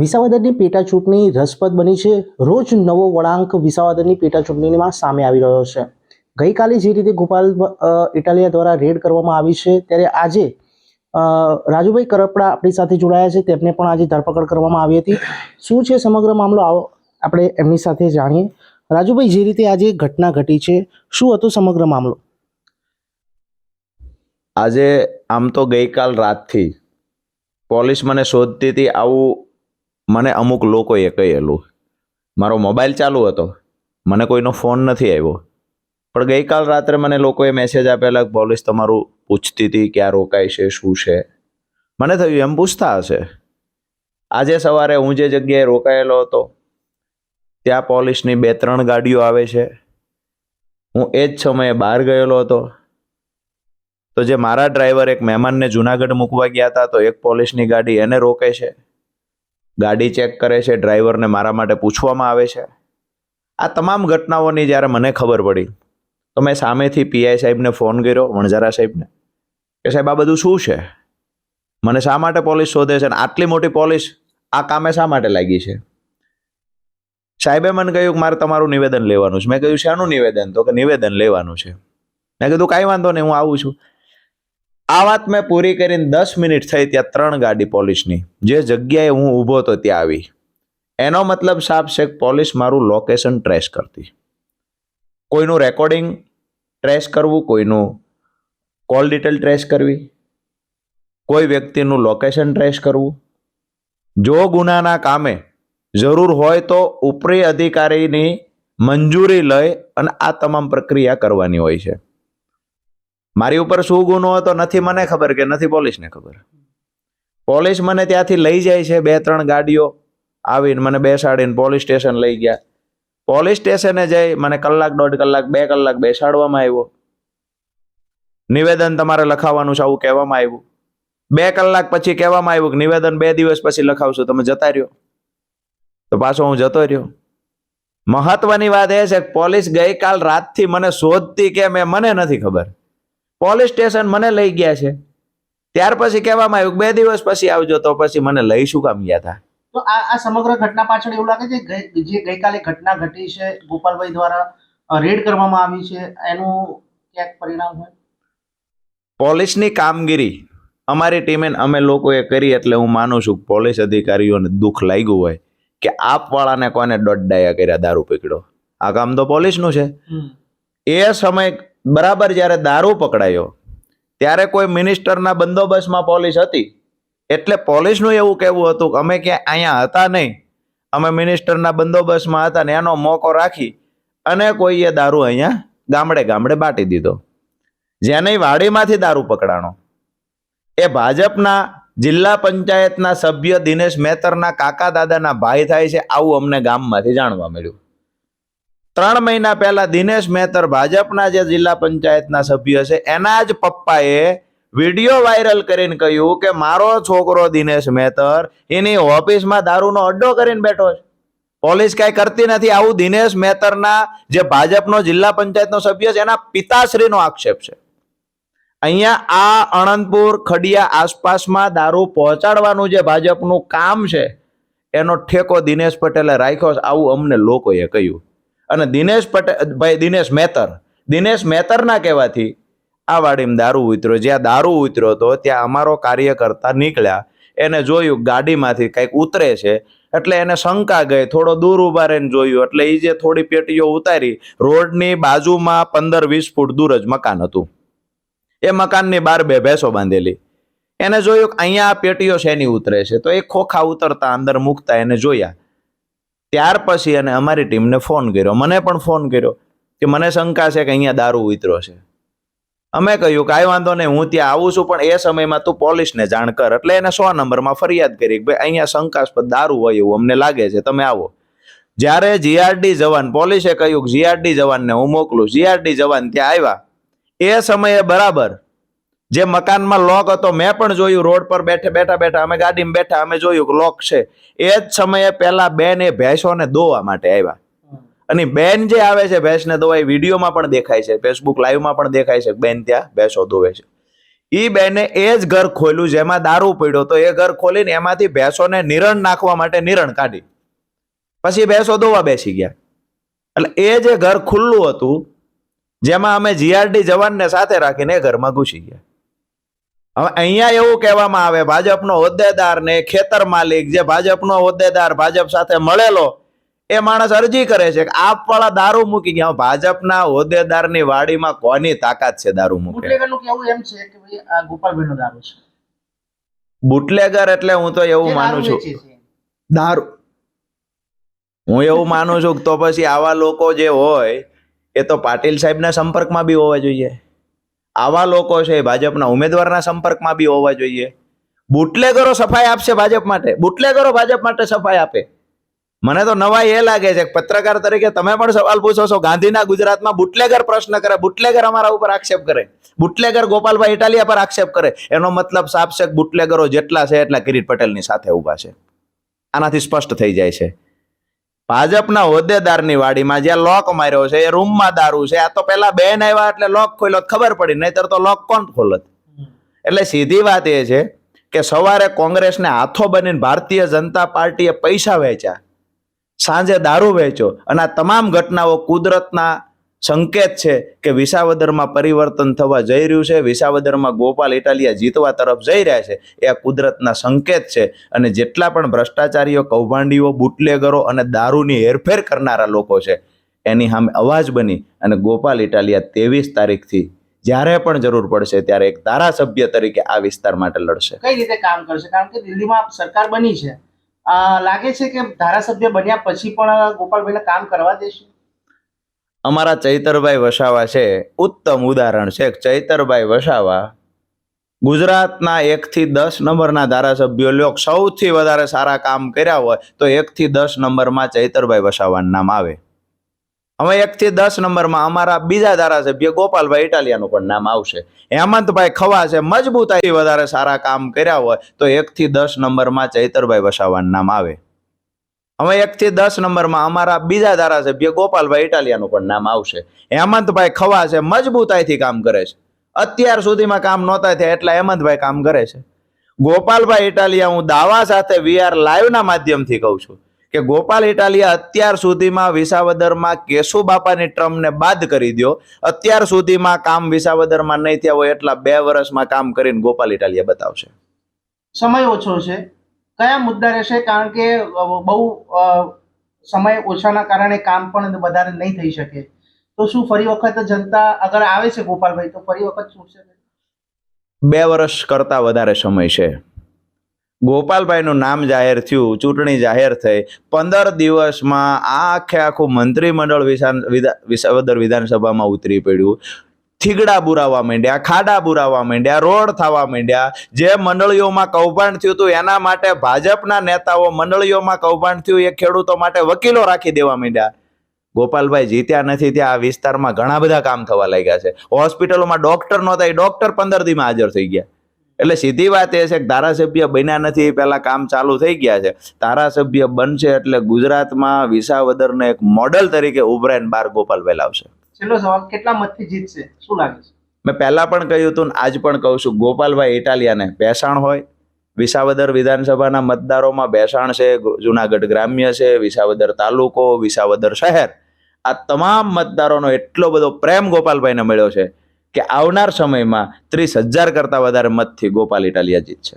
વિસાવદરની પેટા ચૂંટણી રસપ્રદ બની છે. રોજ નવો વળાંક વિસાવદરની પેટા ચૂંટણીમાં સામે આવી રહ્યો છે. ગઈકાલે જે રીતે ગોપાલ ઇટાલિયા દ્વારા રેડ કરવામાં આવી છે, ત્યારે આજે રાજુભાઈ કરપડા આપણી સાથે જોડાયા છે. તેમને પણ આજે ધરપકડ કરવામાં આવી હતી. શું છે સમગ્ર મામલો? આવો, આપણે એમની સાથે જાણીએ. રાજુભાઈ, જે રીતે આજે ઘટના ઘટી છે, શું હતો સમગ્ર મામલો? આજે આમ તો ગઈકાલ રાતથી પોલીસ મને શોધતી હતી આવું મને અમુક લોકોએ કહેલું, મારો મોબાઈલ ચાલુ હતો, મને કોઈનો ફોન નથી આવ્યો. પણ ગઈકાલ રાત્રે મને લોકોએ મેસેજ આપેલા પોલીસ તમારું પૂછતી હતી ક્યાં રોકાય છે, શું છે? મને થયું, એમ પૂછતા હશે. આજે સવારે હું જે જગ્યાએ રોકાયેલો હતો, ત્યાં પોલીસની બે ત્રણ ગાડીઓ આવે છે. હું એ જ સમયે બહાર ગયેલો હતો. તો જે મારા ડ્રાઈવર એક મહેમાનને જુનાગઢ મૂકવા ગયા હતા, તો એક પોલીસની ગાડી એને રોકે છે. ગાડી ચેક કરે છે, ડ્રાઈવરને મારા માટે પૂછવામાં આવે છે. આ તમામ ઘટનાઓની જ્યારે મને ખબર પડી, તો મેં સામેથી પીઆઈ સાહેબને ફોન કર્યો, વણઝારા સાહેબને, કે સાહેબ, આ બધું શું છે? મને શા માટે પોલીસ શોધે છે અને આટલી મોટી પોલીસ આ કામે શા માટે લાગી છે? સાહેબે મને કહ્યું કે મારે તમારું નિવેદન લેવાનું છે. મેં કહ્યું, શાનું નિવેદન? તો કે, નિવેદન લેવાનું છે. મેં કીધું, કાંઈ વાંધો નહીં, હું આવું છું. આ વાત મેં પૂરી કરીને દસ મિનિટ થઈ ત્યાં ત્રણ ગાડી પોલીસની. જે જગ્યાએ હું ઊભો હતો ત્યાં આવી. એનો મતલબ સાફ છે પોલીસ મારું લોકેશન ટ્રેસ કરતી. કોઈનું રેકોર્ડિંગ ટ્રેસ કરવું, કોઈનું કોલ ડિટેલ ટ્રેસ કરવી, કોઈ વ્યક્તિનું લોકેશન ટ્રેસ કરવું. જો ગુનાના કામે જરૂર હોય તો ઉપરી અધિકારીની મંજૂરી લઈ અને આ તમામ પ્રક્રિયા કરવાની હોય છે. મારી ઉપર શું ગુનો હતો નથી મને ખબર કે નથી પોલીસને ખબર. પોલીસ મને ત્યાંથી લઈ જાય છે બે ત્રણ ગાડીઓ આવીને મને બેસાડીને પોલીસ સ્ટેશન લઈ ગયા. પોલીસ સ્ટેશને જઈ મને કલાક દોઢ કલાક બે કલાક બેસાડવામાં આવ્યો. નિવેદન તમારે લખાવવાનું છે આવું કહેવામાં આવ્યું. બે કલાક પછી કહેવામાં આવ્યું કે નિવેદન બે દિવસ પછી લખાવશો, તમે જતા રહ્યો. તો પાછો હું જતો રહ્યો. મહત્વની વાત એ છે કે પોલીસ ગઈકાલ રાતથી મને શોધતી કે મેં, મને નથી ખબર. પોલીસ સ્ટેશન મને લઈ ગયા છે. ત્યાર પછી કહેવામાં આવ્યું કે બે દિવસ પછી આવજો તો પછી મને લઈ શું કામ ગયા હતા તો આ આ સમગ્ર ઘટના પાછળ એવું લાગે છે જે ગઈકાલે ઘટના ઘટી છે ગોપાલભાઈ દ્વારા રેડ કરવામાં આવી છે એનું ક્યાંક પરિણામ હોય? પોલીસની કામગીરી અમારી ટીમે અમે લોકોએ કરી એટલે હું માનું છું પોલીસ અધિકારીઓને દુઃખ લાગ્યું હોય કે આપવાળાને કોને દોડડાયા કર્યા દારૂ પીકડો. આ કામ તો પોલીસનું છે. એ સમય બરાબર જ્યારે દારૂ પકડાયો, ત્યારે કોઈ મિનિસ્ટરના બંદોબસ્તમાં પોલીસ હતી? એટલે પોલીસનું એવું કહેવું હતું કે અમે ક્યાં અહીંયા હતા નહીં. અમે મિનિસ્ટરના બંદોબસ્તમાં હતા ને એનો મોકો રાખી અને કોઈએ દારૂ અહીંયા ગામડે ગામડે બાટી દીધો. જેની વાડીમાંથી દારૂ પકડાણો. એ ભાજપના જિલ્લા પંચાયતના સભ્ય દિનેશ મહેતરના કાકા દાદાના ભાઈ થાય છે, આવું અમને ગામમાંથી જાણવા મળ્યું. ત્રણ મહિના પહેલા દિનેશ મહેતર ભાજપના જે જિલ્લા પંચાયતના સભ્ય છે, એના જ પપ્પાએ વીડિયો વાયરલ કરીને કહ્યું કે મારો છોકરો દિનેશ મહેતર એની ઓફિસમાં દારૂનો અડ્ડો કરીને બેઠો છે. પોલીસ કાંઈ કરતી નથી. આવું દિનેશ મહેતરના જે ભાજપનો જિલ્લા પંચાયતનો સભ્ય છે, એના પિતાશ્રીનો આક્ષેપ છે. અહીંયા આ અણંદપુર ખડિયા આસપાસમાં દારૂ પહોંચાડવાનું જે ભાજપનું કામ છે, એનો ઠેકો દિનેશ પટેલે રાખ્યો છે. આવું અમને લોકોએ કહ્યું. અને દિનેશ પટેલ, ભાઈ દિનેશ મહેતર દિનેશ મહેતરના કહેવાથી આ વાડીમાં દારૂ ઉતર્યો. જ્યાં દારૂ ઉતર્યો હતો, ત્યાં અમારો કાર્યકર્તા નીકળ્યા. એને જોયું, ગાડીમાંથી કંઈક ઉતરે છે, એટલે એને શંકા ગઈ, થોડો દૂર ઊભા રહીને જોયું, એટલે એ જે થોડી પેટીઓ ઉતારી, રોડની બાજુમાં પંદર વીસ ફૂટ દૂર જ મકાન હતું. એ મકાનની બહાર બે ભેંસો બાંધેલી. એને જોયું કે અહીંયા પેટીઓ શેની ઉતરે છે? તો એ ખોખા ઉતરતા અંદર મૂકતા એને જોયા. ત્યાર પછી એને અમારી ટીમને ફોન કર્યો. મને પણ ફોન કર્યો કે મને શંકા છે કે અહીંયા દારૂ ઉતરો છે. અમે કહ્યું કાંઈ વાંધો નહીં, હું ત્યાં આવું છું, પણ એ સમયમાં તું પોલીસને જાણ કર. એટલે એને સો નંબરમાં ફરિયાદ કરી કે ભાઈ, અહીંયા શંકાસ્પદ દારૂ હોય એવું અમને લાગે છે, તમે આવો. જ્યારે જીઆરડી જવાન, પોલીસે કહ્યું કે જીઆરડી જવાનને હું મોકલું, જીઆરડી જવાન ત્યાં આવ્યા. એ સમયે બરાબર જે મકાનમાં લોક હતો, મેં પણ જોયું રોડ પર બેઠે બેઠા બેઠા, અમે ગાડીમાં બેઠા, અમે જોયું કે લોક છે. એ જ સમયે પેલા બેન એ ભેંસોને દોવા માટે આવ્યા. અને બેન જે આવે છે, ભેંસને દોવા, એ વિડીયોમાં પણ દેખાય છે ફેસબુક લાઈવમાં પણ દેખાય છે બેન ત્યાં ભેંસો દોવે છે. એ બેને એ જ ઘર ખોલ્યું, જેમાં દારૂ પડ્યો તો એ ઘર ખોલીને એમાંથી ભેંસોને નિરણ નાખવા માટે નિરણ કાઢી. પછી ભેંસો દોવા બેસી ગયા. એટલે એ જે ઘર ખુલ્લું હતું, જેમાં અમે જીઆરડી જવાનને સાથે રાખીને એ ઘરમાં ઘૂસી ગયા. હવે અહીંયા એવું કહેવામાં આવે ભાજપનો હોદ્દેદાર ને ખેતર માલિક જે ભાજપનો હોદ્દેદાર ભાજપ સાથે મળેલો એ માણસ અરજી કરે છે કે આપવાળા દારૂ મૂકી ગયા. ભાજપના હોદ્દેદારની વાડીમાં કોની તાકાત છે દારૂ મૂકે? એમ છે કે ભાઈ આ ગોપાલભાઈનો દારૂ છે. બુટલેગર એટલે હું તો એવું માનું છું. દારૂ. હું એવું માનું છું કે તો પછી આવા લોકો જે હોય એ તો પાટીલ સાહેબના સંપર્કમાં બી હોવા જોઈએ. આવા લોકો છે એ ભાજપના ઉમેદવારના સંપર્કમાં બી હોવા જોઈએ. બુટલેગરો સફાઈ આપશે ભાજપ માટે. બુટલેગરો ભાજપ માટે સફાઈ આપે. મને તો નવાઈ એ લાગે છે પત્રકાર તરીકે તમે પણ સવાલ પૂછો છો, ગાંધીના ગુજરાતમાં બુટલેગર પ્રશ્ન કરે. બુટલેગર અમારા ઉપર આક્ષેપ કરે. બુટલેગર ગોપાલભાઈ ઇટાલિયા પર આક્ષેપ કરે. એનો મતલબ છે બુટલેગરો જેટલા છે એટલા કિરીટ પટેલની સાથે ઊભા છે. આનાથી સ્પષ્ટ થઈ જાય છે. ભાજપના હોદ્દેદારની વાડીમાં જ્યાં લોક માર્યો છે, એ રૂમમાં દારૂ છે. આ તો પેલા બેન આવ્યા એટલે લોક ખોલ્યો ખબર પડી, નહીતર તો લોક કોણ ખોલત? એટલે સીધી વાત એ છે કે સવારે કોંગ્રેસને હાથો બનીને ભારતીય જનતા પાર્ટીએ પૈસા વેચ્યા, સાંજે દારૂ વેચ્યો અને આ તમામ ઘટનાઓ કુદરતના સંકેત છે કે વિસાવદરમાં પરિવર્તન થવા જઈ રહ્યું છે. વિસાવદરમાં ગોપાલ ઇટાલિયા જીતવા તરફ જઈ રહ્યા છે. એ આ કુદરતના સંકેત છે અને જેટલા પણ ભ્રષ્ટાચારીઓ, કૌભાંડીઓ, બુટલેગરો અને દારૂની હેરફેર કરનારા લોકો છે, એની સામે અવાજ બની અને ગોપાલ ઇટાલિયા ત્રેવીસ તારીખથી જ્યારે પણ જરૂર પડશે ત્યારે એક ધારાસભ્ય તરીકે આ વિસ્તાર માટે લડશે. કઈ રીતે કામ કરશે? કારણ કે દિલ્હીમાં સરકાર બની છે. લાગે છે કે ધારાસભ્ય બન્યા પછી પણ ગોપાલભાઈને કામ કરવા દેશે? અમારા ચૈતરભાઈ વસાવા છે. ઉત્તમ ઉદાહરણ છે. ચૈતરભાઈ વસાવા ગુજરાતના એકથી દસ નંબરના ધારાસભ્યો લોક સૌથી વધારે સારા કામ કર્યા હોય તો એકથી દસ નંબરમાં ચૈતરભાઈ વસાવાનું નામ આવે. હવે એકથી દસ નંબરમાં અમારા બીજા ધારાસભ્ય ગોપાલભાઈ ઇટાલિયાનું પણ નામ આવશે. હેમંતભાઈ ખવા છે. મજબૂતાઈ વધારે સારા કામ કર્યા હોય તો એકથી દસ નંબરમાં ચૈતરભાઈ વસાવાનું નામ આવે. હવે એકથી દસ નંબરમાં અમારા બીજા ધારાસભ્ય ગોપાલભાઈ ઇટાલિયાનું પણ નામ આવશે. હેમંતભાઈ ખવા છે, મજબૂતાઈથી કામ કરે છે. અત્યાર સુધીમાં કામ નહોતા થયા એટલા હેમંતભાઈ કામ કરે છે. ગોપાલભાઈ ઇટાલિયા, હું દાવા સાથે વીઆર લાઈવના માધ્યમથી કહું છું કે ગોપાલ ઇટાલિયા અત્યાર સુધીમાં વિસાવદરમાં કેશુ બાપાની ટ્રમને બાદ કરી દો અત્યાર સુધીમાં કામ વિસાવદરમાં નહીં થયા હોય એટલા બે વર્ષમાં કામ કરીને ગોપાલ ઇટાલિયા બતાવશે. સમય ઓછો છે. કયા મુદ્દા રહેશે? કારણ કે બહુ સમય ઓછાના કારણે કામ પણ વધારે નહીં થઈ શકે. તો શું ફરી વખત જનતા અગર આવે છે ગોપાલભાઈ, તો ફરી વખત ચૂંટશે બે વર્ષ કરતા વધારે સમય છે. ગોપાલભાઈનું નામ જાહેર થયું, ચૂંટણી જાહેર થઈ. પંદર દિવસમાં આ આખે આખું મંત્રીમંડળ વિધાન વિધા- વિધાનસભામાં ઉતરી પડ્યું. થીગડા બુરાવા માંડ્યા, ખાડા બુરાવા માંડ્યા, રોડ થવા માંડ્યા. જે મંડળીઓમાં કૌભાંડ થયું હતું એના માટે ભાજપના નેતાઓ મંડળીઓમાં કૌભાંડ થયું, એ ખેડૂતો માટે વકીલો રાખી દેવા માંડ્યા. ગોપાલભાઈ જીત્યા નથી ત્યાં આ વિસ્તારમાં ઘણા બધા કામ થવા લાગ્યા છે. હોસ્પિટલોમાં ડોક્ટર નહોતા, એ ડોક્ટર પંદર દીમાં હાજર થઈ ગયા. એટલે સીધી વાત એ છે કે ધારાસભ્ય બન્યા નથી પહેલા કામ ચાલુ થઈ ગયા છે. ધારાસભ્ય બનશે એટલે ગુજરાતમાં વિસાવદરને એક મોડલ તરીકે ઉભરાઈને બાર ગોપાલભાઈ લાવશે. છેલ્લો સવાલ, કેટલા મતથી જીતશે? શું લાગે છે? મેં પહેલાં પણ કહ્યું હતું આજ પણ કહું છું, ગોપાલભાઈ ઇટાલિયાને બેસાણ હોય, વિસાવદર વિધાનસભાના મતદારોમાં બેસાણ છે જુનાગઢ ગ્રામ્ય છે, વિસાવદર તાલુકો, વિસાવદર શહેર. આ તમામ મતદારોનો એટલો બધો પ્રેમ ગોપાલભાઈને મળ્યો છે કે આવનાર સમયમાં ત્રીસ હજાર કરતા વધારે મતથી ગોપાલ ઇટાલિયા જીતશે.